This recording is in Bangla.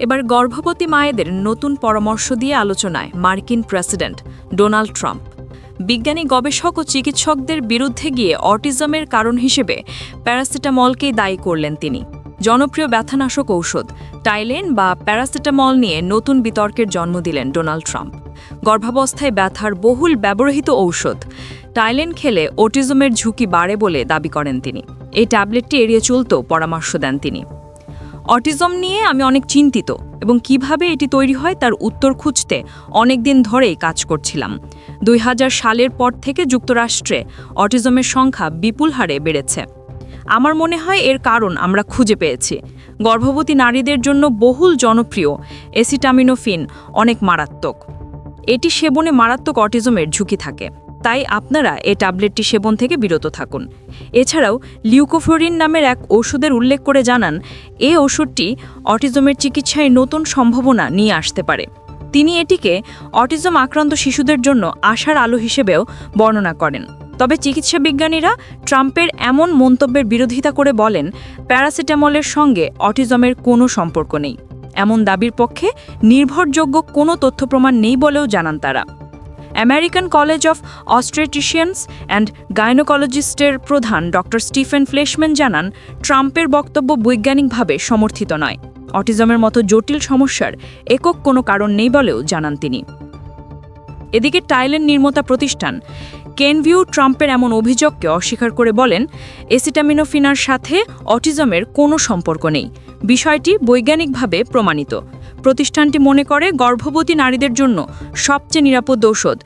এবার গর্ভবতী মায়েদের নতুন পরামর্শ দিয়ে আলোচনায় মার্কিন প্রেসিডেন্ট ডোনাল্ড ট্রাম্প। বিজ্ঞানী, গবেষক ও চিকিৎসকদের বিরুদ্ধে গিয়ে অটিজমের কারণ হিসেবে প্যারাসিটামলকেই দায়ী করলেন তিনি। জনপ্রিয় ব্যথানাশক ঔষধ টাইলেন বা প্যারাসিটামল নিয়ে নতুন বিতর্কের জন্ম দিলেন ডোনাল্ড ট্রাম্প। গর্ভাবস্থায় ব্যথার বহুল ব্যবহৃত ঔষধ টাইলেন খেলে অটিজমের ঝুঁকি বাড়ে বলে দাবি করেন তিনি। এই ট্যাবলেটটি এড়িয়ে চলতেও পরামর্শ দেন তিনি। অটিজম নিয়ে আমি অনেক চিন্তিত এবং কীভাবে এটি তৈরি হয় তার উত্তর খুঁজতে অনেক দিন ধরেই কাজ করছিলাম। দুই হাজার সালের পর থেকে যুক্তরাষ্ট্রে অটিজমের সংখ্যা বিপুল হারে বেড়েছে। আমার মনে হয় এর কারণ আমরা খুঁজে পেয়েছি। গর্ভবতী নারীদের জন্য বহুল জনপ্রিয় এসিটামিনোফিন অনেক মারাত্মক। এটি সেবনে মারাত্মক অটিজমের ঝুঁকি থাকে। তাই আপনারা এই ট্যাবলেটটি সেবন থেকে বিরত থাকুন। এছাড়াও লিউকোফ্লোরিন নামের এক ওষুধের উল্লেখ করে জানান এই ওষুধটি অটিজমের চিকিৎসায় নতুন সম্ভাবনা নিয়ে আসতে পারে। তিনি এটিকে অটিজম আক্রান্ত শিশুদের জন্য আশার আলো হিসেবেও বর্ণনা করেন। তবে চিকিৎসা বিজ্ঞানীরা ট্রাম্পের এমন মন্তব্যের বিরোধিতা করে বলেন, প্যারাসিটামলের সঙ্গে অটিজমের কোনো সম্পর্ক নেই। এমন দাবির পক্ষে নির্ভরযোগ্য কোনো তথ্য প্রমাণ নেই বলেও জানান তারা। American college of obstetricians and গাইনোকোলজিস্টের প্রধান ডক্টর স্টিফেন ফ্লেশম্যান জানান, ট্রাম্পের বক্তব্য বৈজ্ঞানিকভাবে সমর্থিত নয়। অটিজমের মতো জটিল সমস্যার একক কোনো কারণ নেই বলেও জানান তিনি। এদিকে টাইলেন নির্মাতা প্রতিষ্ঠান কেনভিউ ট্রাম্পের এমন অভিযোগকে অস্বীকার করে বলেন, এসিটামিনোফিনার সাথে অটিজমের কোনো সম্পর্ক নেই। বিষয়টি বৈজ্ঞানিকভাবে প্রমাণিত। প্রতিষ্ঠানটি মনে করে গর্ভবতী নারীদের জন্য সবচেয়ে নিরাপদ ঔষধ।